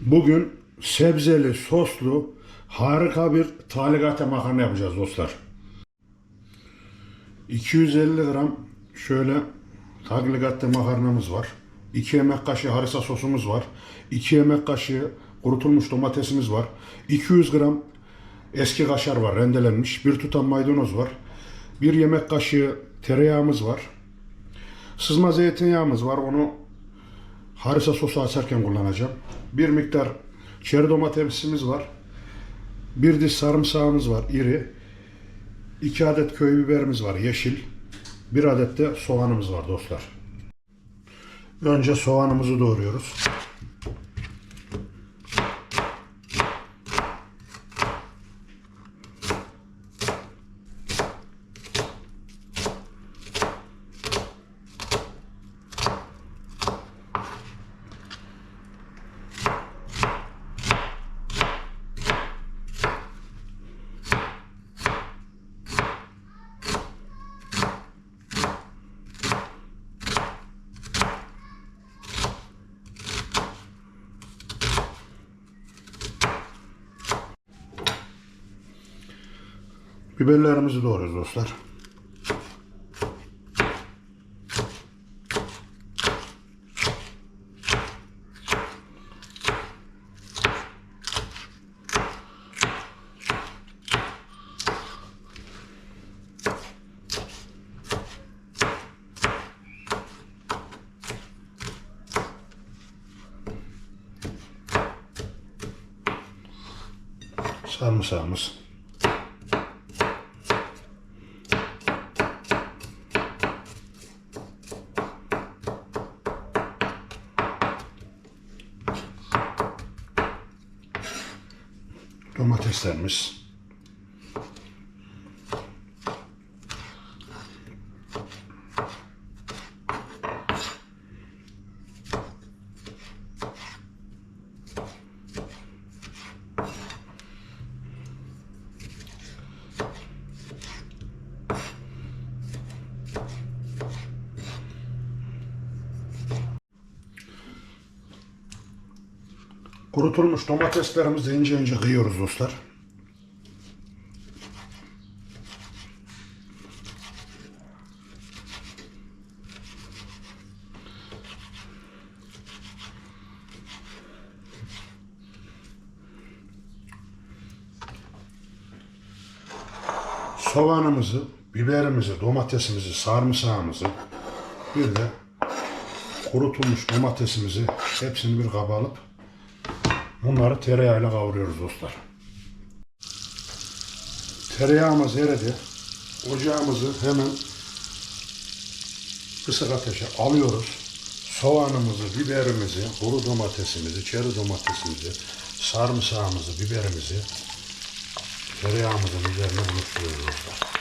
Bugün sebzeli, soslu harika bir taligate makarna yapacağız dostlar. 250 gram şöyle tagligatte makarnamız var. 2 yemek kaşığı harissa sosumuz var. 2 yemek kaşığı kurutulmuş domatesimiz var. 200 gram eski kaşar var rendelenmiş. Bir tutam maydanoz var. Bir yemek kaşığı tereyağımız var. Sızma zeytinyağımız var. Onu harissa sosu açarken kullanacağım. Bir miktar çeri domatesimiz var. Bir diş sarımsağımız var iri. İki adet köy biberimiz var yeşil. Bir adet de soğanımız var dostlar. Önce soğanımızı doğruyoruz. Biberlerimizi doğruyoruz dostlar. Sarımsağımız. Domateslerimiz. Kurutulmuş domateslerimizi ince ince kıyıyoruz dostlar. Soğanımızı, biberimizi, domatesimizi, sarımsağımızı bir de kurutulmuş domatesimizi hepsini bir kaba alıp Bunları tereyağıyla kavuruyoruz dostlar. Tereyağımız eridi. Ocağımızı hemen kısık ateşe alıyoruz. Soğanımızı, biberimizi, kuru domatesimizi, çeri domatesimizi, sarımsağımızı, biberimizi tereyağımızın üzerine buluşturuyoruz dostlar.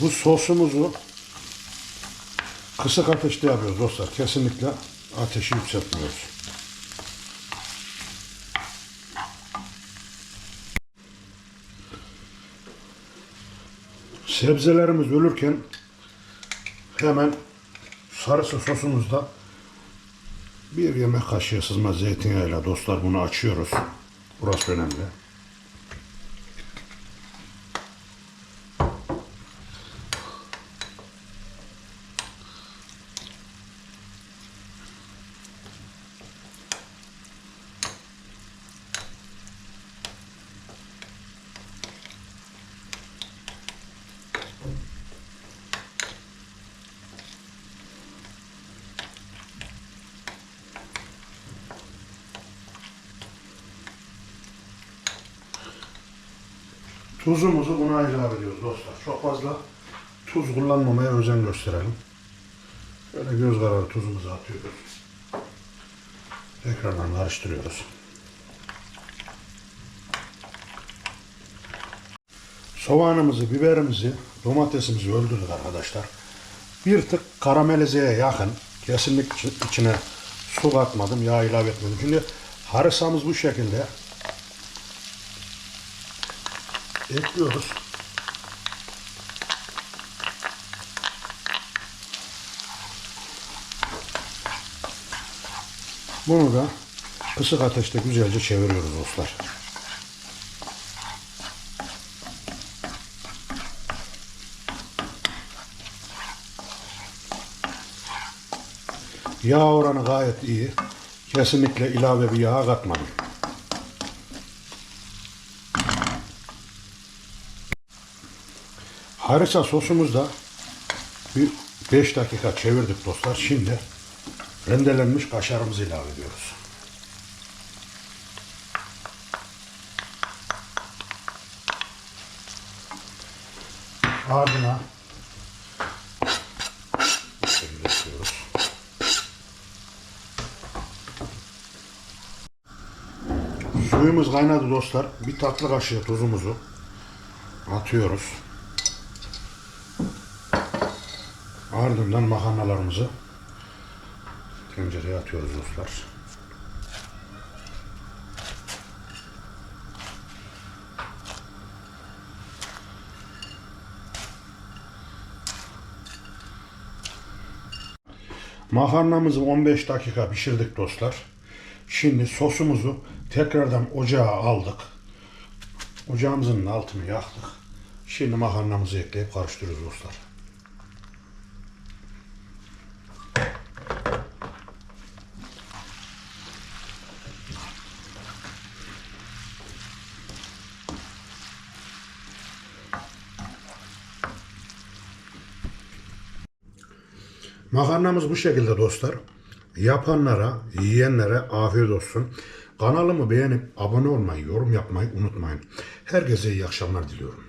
Bu sosumuzu kısık ateşte yapıyoruz dostlar. Kesinlikle ateşi yükseltmiyoruz. Sebzelerimiz ölürken hemen sarısı sosumuzda bir yemek kaşığı sızma zeytinyağıyla dostlar bunu açıyoruz. Burası önemli. Tuzumuzu buna ilave ediyoruz dostlar. Çok fazla tuz kullanmamaya özen gösterelim. Böyle göz kararı tuzumuzu atıyoruz. Tekrardan karıştırıyoruz. Soğanımızı, biberimizi, domatesimizi öldürdük arkadaşlar. Bir tık karamelizeye yakın. Kesinlikle içine su katmadım, yağ ilave etmedim. Şimdi harisamız bu şekilde. Bekliyoruz. Bunu da kısık ateşte güzelce çeviriyoruz dostlar. Yağ oranı gayet iyi. Kesinlikle ilave bir yağ katmadım. Harissa sosumuzda bir 5 dakika çevirdik dostlar. Şimdi rendelenmiş kaşarımızı ilave ediyoruz. Ardına. Suyumuz kaynadı dostlar. Bir tatlı kaşığı tuzumuzu atıyoruz. Ardından makarnalarımızı tencereye atıyoruz dostlar. Makarnamızı 15 dakika pişirdik dostlar. Şimdi sosumuzu tekrardan ocağa aldık. Ocağımızın altını yaktık. Şimdi makarnamızı ekleyip karıştırıyoruz dostlar. Makarnamız bu şekilde dostlar. Yapanlara, yiyenlere afiyet olsun. Kanalımı beğenip abone olmayı, yorum yapmayı unutmayın. Herkese iyi akşamlar diliyorum.